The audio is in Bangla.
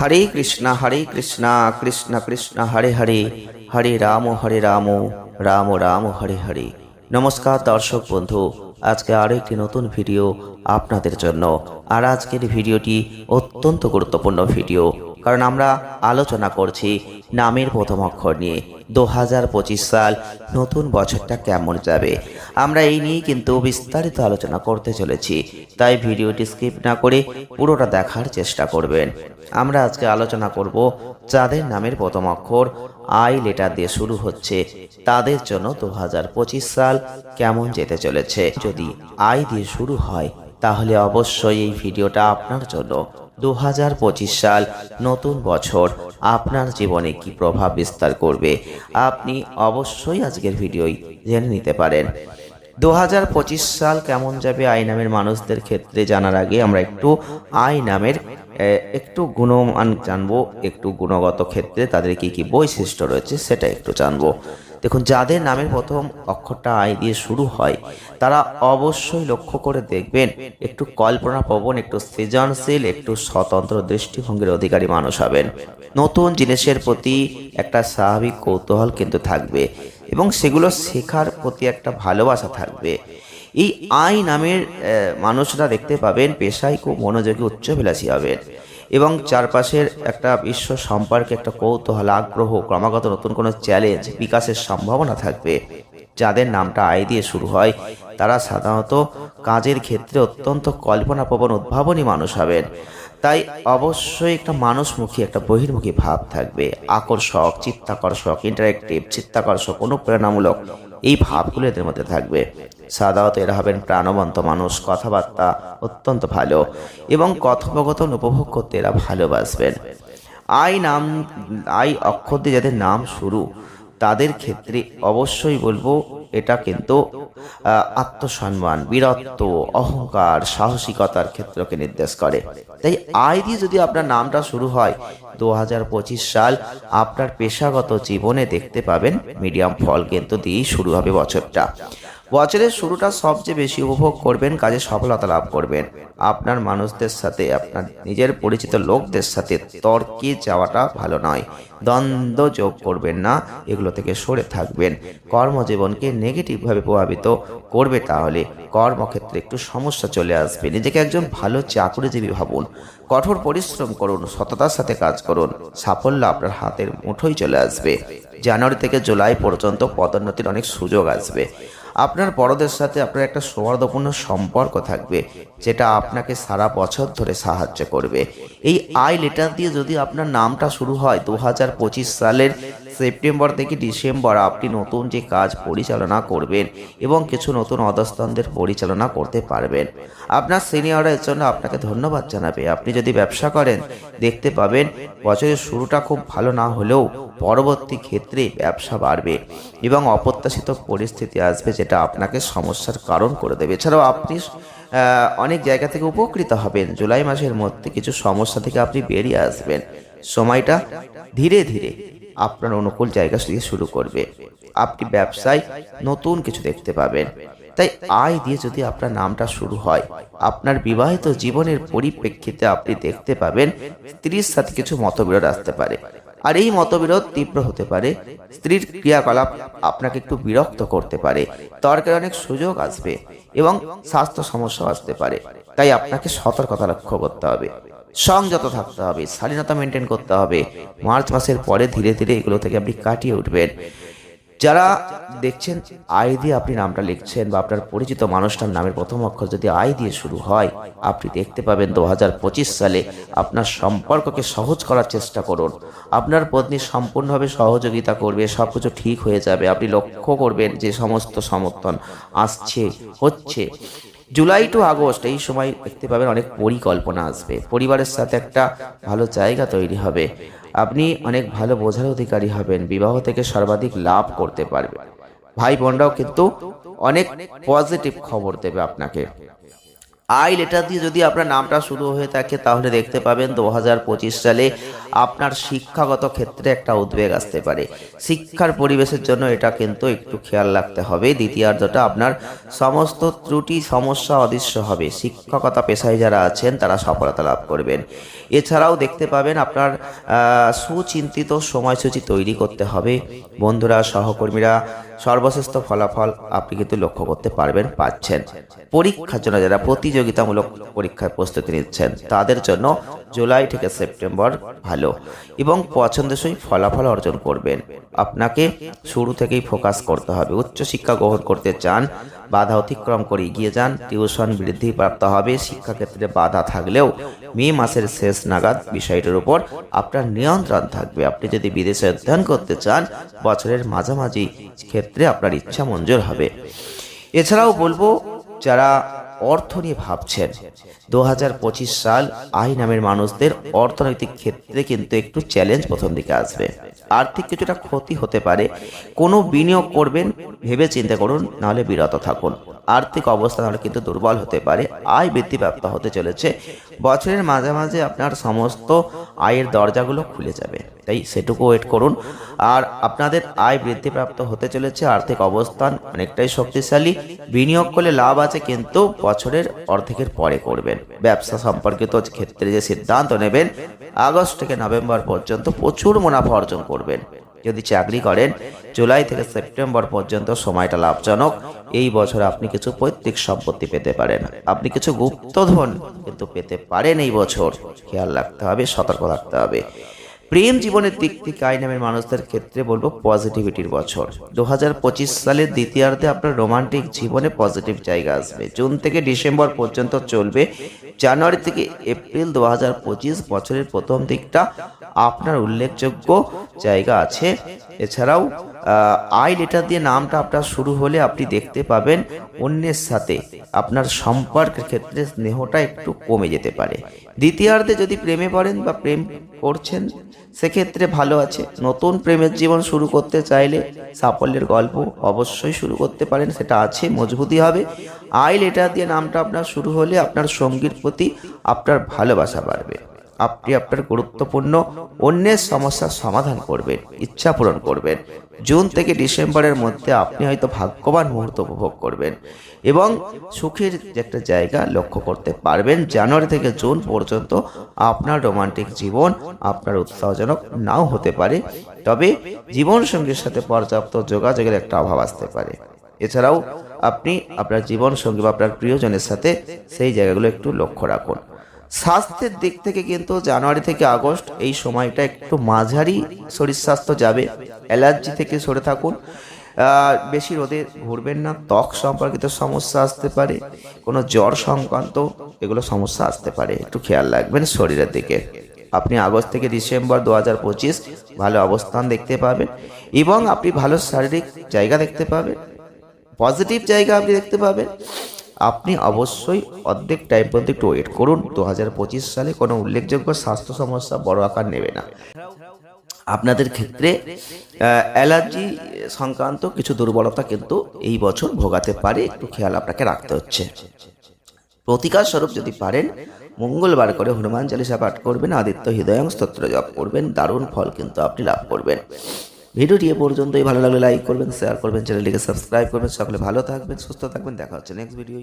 হরে কৃষ্ণ হরে কৃষ্ণ কৃষ্ণ কৃষ্ণ, হরে হরে হরে রাম হরে রাম রাম রাম, হরে হরে। নমস্কার দর্শক বন্ধু, আজকে আরও একটি নতুন ভিডিও আপনাদের জন্য। আর আজকের ভিডিওটি অত্যন্ত গুরুত্বপূর্ণ ভিডিও, কারণ আমরা আলোচনা করছি নামের প্রথম অক্ষর নিয়ে। দু হাজার পঁচিশ সাল নতুন বছরটা কেমন যাবে? আমরা এই নিয়ে কিন্তু বিস্তারিত আলোচনা করতে চলেছি। তাই ভিডিওটি স্কিপ না করে পুরোটা দেখার চেষ্টা করবেন। আমরা আজকে আলোচনা করব যাদের নামের প্রথম অক্ষর। আই লেটার দিয়ে শুরু হচ্ছে। তাদের জন্য দু হাজার পঁচিশ সাল কেমন যেতে চলেছে? যদি আই দিয়ে শুরু হয় তাহলে অবশ্যই এই ভিডিওটা আপনার জন্য দু হাজার পঁচিশ সাল নতুন বছর আপনার জীবনে কি প্রভাব বিস্তার করবে আপনি অবশ্যই আজকের ভিডিওই জেনে নিতে পারেন। দু পঁচিশ সাল কেমন যাবে আই নামের মানুষদের ক্ষেত্রে জানার আগে আমরা একটু আই নামের একটু গুণমান জানব, একটু গুণগত ক্ষেত্রে তাদের কি কি বৈশিষ্ট্য রয়েছে সেটা একটু জানব। দেখুন, যাদের নামের প্রথম অক্ষরটা আই দিয়ে শুরু হয়, তারা অবশ্যই লক্ষ্য করে দেখবেন, একটু কল্পনা কল্পনাপ্রবণ একটু সৃজনশীল, একটু স্বতন্ত্র দৃষ্টিভঙ্গির অধিকারী মানুষ হবেন। নতুন জিনিসের প্রতি একটা স্বাভাবিক কৌতূহল কিন্তু থাকবে এবং সেগুলো শেখার প্রতি একটা ভালোবাসা থাকবে। এই আই নামের মানুষরা দেখতে পাবেন, পেশায় খুব মনোযোগী, উচ্চবিলাসী হবেন। এবং চারপাশের একটা বিশ্ব সম্পর্কে একটা কৌতূহল, আগ্রহ, ক্রমাগত নতুন কোনো চ্যালেঞ্জ বিকাশের সম্ভাবনা থাকবে। যাদের নামটা আয় দিয়ে শুরু হয়, তারা সাধারণত কাজের ক্ষেত্রে অত্যন্ত কল্পনাপ্রবণ, উদ্ভাবনী মানুষ হবেন। তাই অবশ্যই একটা মানুষমুখী, একটা বহির্মুখী ভাব থাকবে। আকর্ষক, চিত্তাকর্ষক ইন্টারেক্টিভ চিত্তাকর্ষক, অনুপ্রেরণামূলক। এই ভাবগুলো এদের মধ্যে থাকবে। সাধারণত এরা হবেন প্রাণবন্ত মানুষ, কথাবার্তা অত্যন্ত ভালো এবং কথোপকথন উপভোগ করতে এরা ভালোবাসবেন। আই নাম, আই অক্ষর দিয়ে যাদের নাম শুরু তাদের ক্ষেত্রে অবশ্যই বলব, এটা কিন্তু আত্মসম্মান, বীরত্ব, অহংকার, সাহসিকতার ক্ষেত্রকে নির্দেশ করে। তাই দিয়ে যদি আপনার নামটা শুরু হয় দু হাজার পঁচিশ সাল, আপনার পেশাগত জীবনে দেখতে পাবেন, মিডিয়াম ফল কিন্তু দিয়েই শুরু হবে বছরটা। বছরের শুরুটা সবচেয়ে বেশি উপভোগ করবেন, কাজে সফলতা লাভ করবেন। আপনার মানুষদের সাথে, আপনার নিজের পরিচিত লোকদের সাথে তর্কে যাওয়াটা ভালো নয়। দ্বন্দ্ব যোগ করবেন না, এগুলো থেকে সরে থাকবেন। কর্মজীবনকে নেগেটিভভাবে প্রভাবিত করবে তাহলে কর্মক্ষেত্রে একটু সমস্যা চলে আসবে। নিজেকে একজন ভালো চাকরিজীবী ভাবুন। কঠোর পরিশ্রম করুন, সততার সাথে কাজ করুন। সাফল্য আপনার হাতের মুঠোই চলে আসবে। জানুয়ারি থেকে জুলাই পর্যন্ত পদোন্নতির অনেক সুযোগ আসবে। আপনার বড়দের সাথে আপনার একটা সৌহার্দ্যপূর্ণ সম্পর্ক থাকবে, যেটা আপনাকে সারা বছর ধরে সাহায্য করবে। এই আই লেটার দিয়ে যদি আপনার নামটা শুরু হয় দু হাজার পঁচিশ সালের সেপ্টেম্বর থেকে ডিসেম্বর আপনি নতুন যে কাজ পরিচালনা করবেন এবং কিছু নতুন অধস্তনদের পরিচালনা করতে পারবেন। আপনার সিনিয়রের জন্য আপনাকে ধন্যবাদ জানাবে। আপনি যদি ব্যবসা করেন, দেখতে পাবেন বছরের শুরুটা খুব ভালো না হলেও পরবর্তী ক্ষেত্রে ব্যবসা বাড়বে এবং অপ্রত্যাশিত পরিস্থিতি আসবে যেটা আপনাকে সমস্যার কারণ করে দেবে। এছাড়াও আপনি অনেক জায়গা থেকে উপকৃত হবেন। জুলাই মাসের মধ্যে কিছু সমস্যা থেকে আপনি বেরিয়ে আসবেন। সময়টা ধীরে ধীরে আপনার অনুকূল জায়গা দিয়ে শুরু করবে। আপনি ব্যবসায় নতুন কিছু দেখতে পাবেন। তাই আয় দিয়ে যদি আপনার নামটা শুরু হয়, আপনার বিবাহিত জীবনের পরিপ্রেক্ষিতে আপনি দেখতে পাবেন স্ত্রীর সাথে কিছু মতবিরোধ আসতে পারে। আর এই মতবিরোধ তীব্র হতে পারে। স্ত্রীর ক্রিয়াকলাপ আপনাকে একটু বিরক্ত করতে পারে। তর্কের অনেক সুযোগ আসবে এবং স্বাস্থ্য সমস্যা আসতে পারে। তাই আপনাকে সতর্কতা লক্ষ্য করতে হবে। সংযত থাকতে হবে শালীনতা মেনটেন করতে হবে। মার্চ মাসের পরে ধীরে ধীরে এগুলো থেকে আপনি কাটিয়ে উঠবেন। যারা দেখছেন, আই দিয়ে আপনি নামটা লিখছেন বা আপনার পরিচিত মানুষটার নামের প্রথম অক্ষর যদি আই দিয়ে শুরু হয়, আপনি দেখতে পাবেন দু হাজার পঁচিশ সালে আপনার সম্পর্ককে সহজ করার চেষ্টা করুন। আপনার পত্নী সম্পূর্ণভাবে সহযোগিতা করবে সব কিছু ঠিক হয়ে যাবে। আপনি লক্ষ্য করবেন যে সমস্ত সমর্থন আসছে, হচ্ছে। জুলাই টু আগস্ট এই সময় দেখতে পাবেন অনেক পরিকল্পনা আসবে। পরিবারের সাথে একটা ভালো জায়গা তৈরি হবে। আপনি অনেক ভালো বোঝার অধিকারী হবেন, বিবাহ থেকে সর্বাধিক লাভ করতে পারবেন ভাই বোনরাও কিন্তু অনেক পজিটিভ খবর দেবে আপনাকে। আই লেটার দিয়ে যদি আপনার নামটা শুরু হয়ে থাকে, তাহলে দেখতে পাবেন দু হাজার পঁচিশ সালে আপনার শিক্ষাগত ক্ষেত্রে একটা উদ্বেগ আসতে পারে। শিক্ষার পরিবেশের জন্য এটা কিন্তু একটু খেয়াল রাখতে হবে। দ্বিতীয়ার্ধটা আপনার সমস্ত ত্রুটি, সমস্যা অদৃশ্য হবে। শিক্ষকতা পেশায় যারা আছেন, তারা সফলতা লাভ করবেন। এছাড়াও দেখতে পাবেন আপনার সুচিন্তিত সময়সূচি তৈরি করতে হবে। বন্ধুরা, সহকর্মীরা সর্বশ্রেষ্ঠ ফলাফল আপনি কিন্তু লক্ষ্য করতে পারবেন, পাচ্ছেন। পরীক্ষার জন্য যারা প্রতিযোগিতামূলক পরীক্ষায় প্রস্তুতি নিচ্ছেন, তাদের জন্য জুলাই থেকে সেপ্টেম্বর ভালো এবং পছন্দসই ফলাফল অর্জন করবেন। আপনাকে শুরু থেকেই ফোকাস করতে হবে। উচ্চশিক্ষা গ্রহণ করতে চান, বাধা অতিক্রম করে এগিয়ে যান, টিউশন বৃদ্ধি প্রাপ্ত হবে, শিক্ষাক্ষেত্রে বাধা থাকলেও মে মাসের শেষ নাগাদ বিষয়টির উপর আপনার নিয়ন্ত্রণ থাকবে। আপনি যদি বিদেশে অধ্যয়ন করতে চান, বছরের মাঝামাঝি ক্ষেত্রে আপনার ইচ্ছা মঞ্জুর হবে। এছাড়াও বলব, যারা অর্থ নিয়ে ভাবছেন দু হাজার পঁচিশ সাল আই নামের মানুষদের অর্থনৈতিক ক্ষেত্রে কিন্তু একটু চ্যালেঞ্জ প্রথম দিকে আসবে। আর্থিক কিছুটা ক্ষতি হতে পারে, কোনো বিনিয়োগ করবেন ভেবে চিন্তা করুন, নাহলে বিরত থাকুন। আর্থিক অবস্থা নাহলে কিন্তু দুর্বল হতে পারে। আয় বৃদ্ধিপ্রাপ্ত হতে চলেছে। বছরের মাঝে মাঝে আপনার সমস্ত আয়ের দরজাগুলো খুলে যাবে। তাই সেটুকু ওয়েট করুন। আর আপনাদের আয় বৃদ্ধিপ্রাপ্ত হতে চলেছে। আর্থিক অবস্থান অনেকটাই শক্তিশালী। বিনিয়োগ করলে লাভ আছে কিন্তু বছরের অর্ধেকের পরে করবেন। ব্যবসা সম্পর্কিত ক্ষেত্রে যে সিদ্ধান্ত নেবেন, আগস্ট থেকে নভেম্বর পর্যন্ত প্রচুর মুনাফা অর্জন করবেন। যদি চাকরি করেন, জুলাই থেকে সেপ্টেম্বর পর্যন্ত সময়টা লাভজনক। এই বছর আপনি কিছু পৈতৃক সম্পত্তি পেতে পারেন। আপনি কিছু গুপ্তধন কিন্তু পেতে পারেন এই বছর। খেয়াল রাখতে হবে, সতর্ক থাকতে হবে। প্রেম জীবনের দিক থেকে আই নামের মানুষদের ক্ষেত্রে বলব পজিটিভিটির বছর। দু হাজার পঁচিশ সালের দ্বিতীয়ার্ধে আপনার রোমান্টিক জীবনে পজিটিভ জায়গা আসবে। জুন থেকে ডিসেম্বর পর্যন্ত চলবে। জানুয়ারি থেকে এপ্রিল দু হাজার পঁচিশ বছরের প্রথম দিকটা আপনার উল্লেখযোগ্য জায়গা আছে। এছাড়াও আই লেটার দিয়ে নামটা আপনার শুরু হলে আপনি দেখতে পাবেন অন্যের সাথে আপনার সম্পর্কের ক্ষেত্রে স্নেহটা একটু কমে যেতে পারে। দ্বিতীয়ার্ধে যদি প্রেমে পড়েন বা প্রেম করছেন, সেক্ষেত্রে ভালো আছে। নতুন প্রেমের জীবন শুরু করতে চাইলে সাফল্যের গল্প অবশ্যই শুরু করতে পারেন, সেটা আছে মজবুতি হবে। আই লেটার দিয়ে নামটা আপনার শুরু হলে আপনার সঙ্গীর প্রতি আপনার ভালোবাসা বাড়বে। আপনি আপনার গুরুত্বপূর্ণ অন্যের সমস্যার সমাধান করবেন, ইচ্ছা পূরণ করবেন। জুন থেকে ডিসেম্বরের মধ্যে আপনি হয়তো ভাগ্যবান মুহূর্ত উপভোগ করবেন এবং সুখের একটা জায়গা লক্ষ্য করতে পারবেন। জানুয়ারি থেকে জুন পর্যন্ত আপনার রোমান্টিক জীবন আপনার উৎসাহজনক নাও হতে পারে, তবে জীবন সঙ্গীর সাথে পর্যাপ্ত যোগাযোগের একটা অভাব আসতে পারে। এছাড়াও আপনি আপনার জীবন সঙ্গী বা আপনার প্রিয়জনের সাথে সেই জায়গাগুলো একটু লক্ষ্য রাখুন। স্বাস্থ্যের দিক থেকে কিন্তু জানুয়ারি থেকে আগস্ট এই সময়টা একটু মাঝারি শরীর স্বাস্থ্য যাবে। অ্যালার্জি থেকে সরে থাকুন। বেশি রোদে ঘুরবেন না। ত্বক সম্পর্কিত সমস্যা আসতে পারে। কোনো জ্বর সংক্রান্ত এগুলো সমস্যা আসতে পারে। একটু খেয়াল রাখবেন শরীরের দিকে। আপনি আগস্ট থেকে ডিসেম্বর দু হাজার পঁচিশ ভালো অবস্থান দেখতে পাবেন এবং আপনি ভালো শারীরিক জায়গা দেখতে পাবেন। পজিটিভ জায়গা আপনি দেখতে পাবেন। আপনি অবশ্যই অর্ধেক টাইম পর্যন্ত একটু ওয়েট করুন। দু হাজার পঁচিশ সালে কোনো উল্লেখযোগ্য স্বাস্থ্য সমস্যা বড় আকার নেবে না। আপনাদের ক্ষেত্রে অ্যালার্জি সংক্রান্ত কিছু দুর্বলতা কিন্তু এই বছর ভোগাতে পারে। একটু খেয়াল আপনাকে রাখতে হচ্ছে। প্রতিকার স্বরূপ যদি পারেন, মঙ্গলবার করে হনুমান চালিসা পাঠ করবেন, আদিত্য হৃদয়ং স্তোত্র জপ করবেন, দারুণ ফল কিন্তু আপনি লাভ করবেন। ভিডিওটি এ পর্যন্তই। ভালো লাগলে লাইক করবেন শেয়ার করবেন চ্যানেলটিকে সাবস্ক্রাইব করবেন। সকলে ভালো থাকবেন, সুস্থ থাকবেন। দেখা হচ্ছে নেক্সট ভিডিও